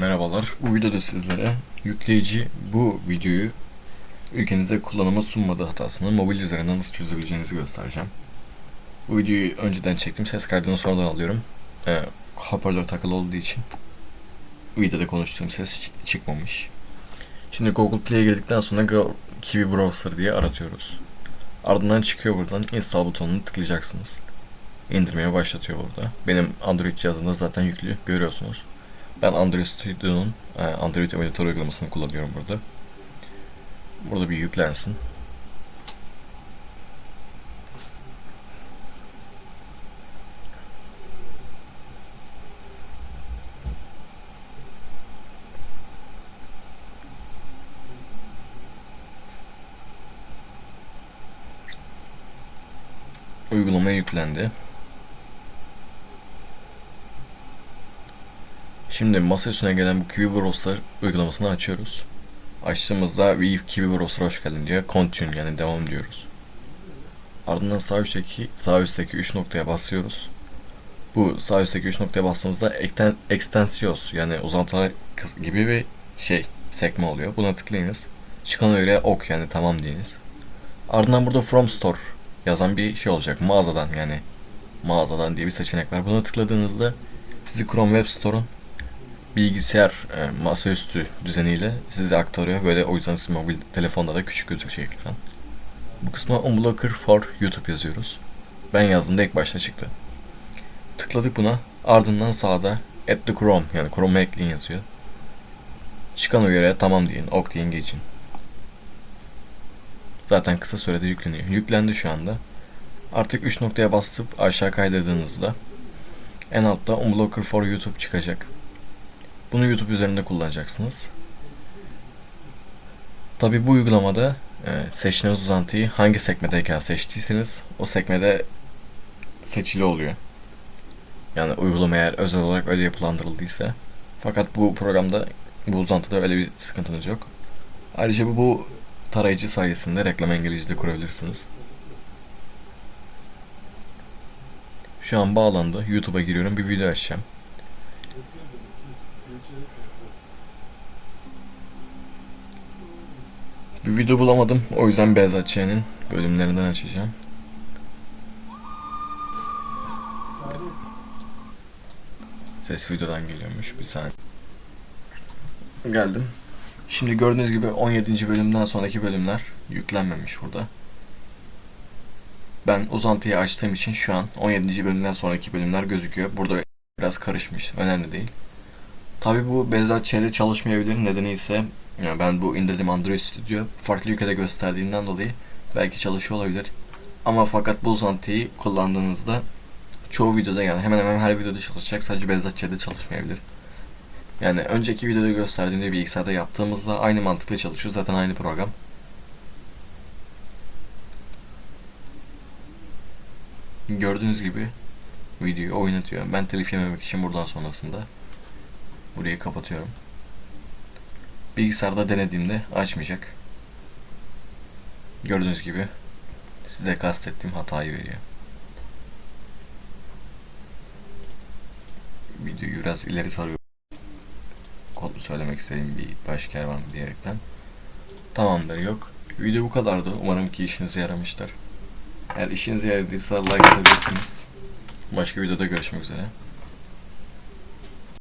Merhabalar. Bu videoda sizlere yükleyici bu videoyu ülkenizde kullanıma sunmadığı hatasını mobil üzerinden nasıl çözebileceğinizi göstereceğim. Bu videoyu önceden çektim. Ses kaydını sonradan alıyorum. Ee, hoparlör takılı olduğu için videoda konuştuğum ses çı- çıkmamış. Şimdi Google Play'e girdikten sonra Kiwi Browser diye aratıyoruz. Ardından çıkıyor buradan install butonunu tıklayacaksınız. İndirmeye başlatıyor burada. Benim Android cihazımda zaten yüklü görüyorsunuz. Ben Android Studio'nun e, Android emülatör uygulamasını kullanıyorum burada. Burada bir yüklensin. Uygulamaya yüklendi. Şimdi masa üstüne gelen bu Kiwi Browser uygulamasını açıyoruz. Açtığımızda bir Kiwi Browser'a hoş geldin diyor. Continue yani devam diyoruz. Ardından sağ üstteki sağ üstteki 3 noktaya basıyoruz. Bu sağ üstteki 3 noktaya bastığımızda ekten, extensios yani uzantılar gibi bir şey sekme oluyor. Buna tıklayınız. Çıkan öyle ok yani tamam deyiniz. Ardından burada from store yazan bir şey olacak. Mağazadan yani mağazadan diye bir seçenek var. Buna tıkladığınızda sizi Chrome Web Store'un bilgisayar e, masaüstü düzeniyle sizi de aktarıyor. Böyle o yüzden siz mobil telefonda da küçük gözükecek ekran. Bu kısma Unblocker for YouTube yazıyoruz. Ben yazdığımda ilk başta çıktı. Tıkladık buna. Ardından sağda Add the Chrome yani Chrome'a ekleyin yazıyor. Çıkan uyarıya tamam deyin, ok deyin geçin. Zaten kısa sürede yükleniyor. Yüklendi şu anda. Artık 3 noktaya basıp aşağı kaydırdığınızda en altta Unblocker for YouTube çıkacak. Bunu YouTube üzerinde kullanacaksınız. Tabi bu uygulamada e, seçtiğiniz uzantıyı hangi sekmedeyken seçtiyseniz o sekmede seçili oluyor. Yani uygulama eğer özel olarak öyle yapılandırıldıysa. Fakat bu programda bu uzantıda öyle bir sıkıntınız yok. Ayrıca bu, bu tarayıcı sayesinde reklam engelleyici de kurabilirsiniz. Şu an bağlandı. YouTube'a giriyorum. Bir video açacağım. Bir video bulamadım. O yüzden Beyaz Ç'nin bölümlerinden açacağım. Ses videodan geliyormuş. Bir saniye. Geldim. Şimdi gördüğünüz gibi 17. bölümden sonraki bölümler yüklenmemiş burada. Ben uzantıyı açtığım için şu an 17. bölümden sonraki bölümler gözüküyor. Burada biraz karışmış. Önemli değil. Tabi bu Beyza Ç'de çalışmayabilir. Nedeni ise yani ben bu indirdiğim Android Studio farklı ülkede gösterdiğinden dolayı belki çalışıyor olabilir. Ama fakat bu uzantıyı kullandığınızda çoğu videoda yani hemen hemen her videoda çalışacak. Sadece Beyza Ç'de çalışmayabilir. Yani önceki videoda gösterdiğimde bilgisayarda yaptığımızda aynı mantıkla çalışıyor. Zaten aynı program. Gördüğünüz gibi videoyu oynatıyor. Ben telif yememek için buradan sonrasında burayı kapatıyorum. Bilgisayarda denediğimde açmayacak. Gördüğünüz gibi size kastettiğim hatayı veriyor. Videoyu biraz ileri sarıyorum. Kodlu söylemek istediğim bir başka yer var mı diyerekten. Tamamdır yok. Video bu kadardı. Umarım ki işinize yaramıştır. Eğer işinize yaradıysa like atabilirsiniz. Başka videoda görüşmek üzere.